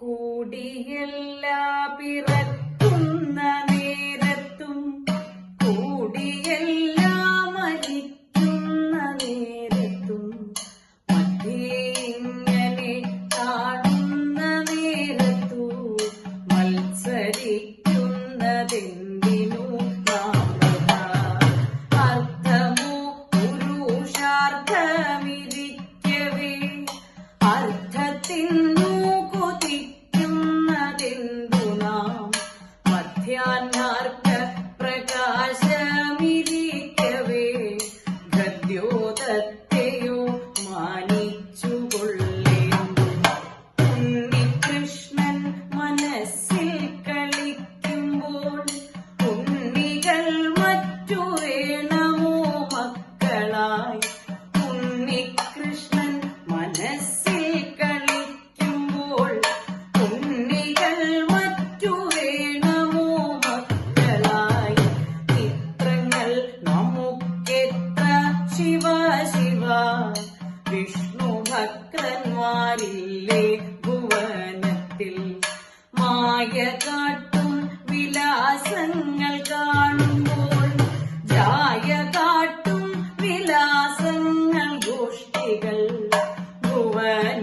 കൂടിയെല്ലാ പിറക്കുന്ന നേരത്തും കൂടിയെല്ലാ മരിക്കുന്ന നേരത്തും മധ്യേ ഇങ്ങനെ കാണുന്ന നേരത്തു മത്സരിക്കുന്നതെന്ന് ஆகியான் ശിവ വിഷ്ണു ഭക്തന്മാരില്ലേ ഭുവനത്തിൽ? മായ കാട്ടും വിലാസങ്ങൾ കാണുമ്പോൾ ജായ കാട്ടും വിലാസങ്ങൾ ഗോഷ്ഠികൾ ഭുവന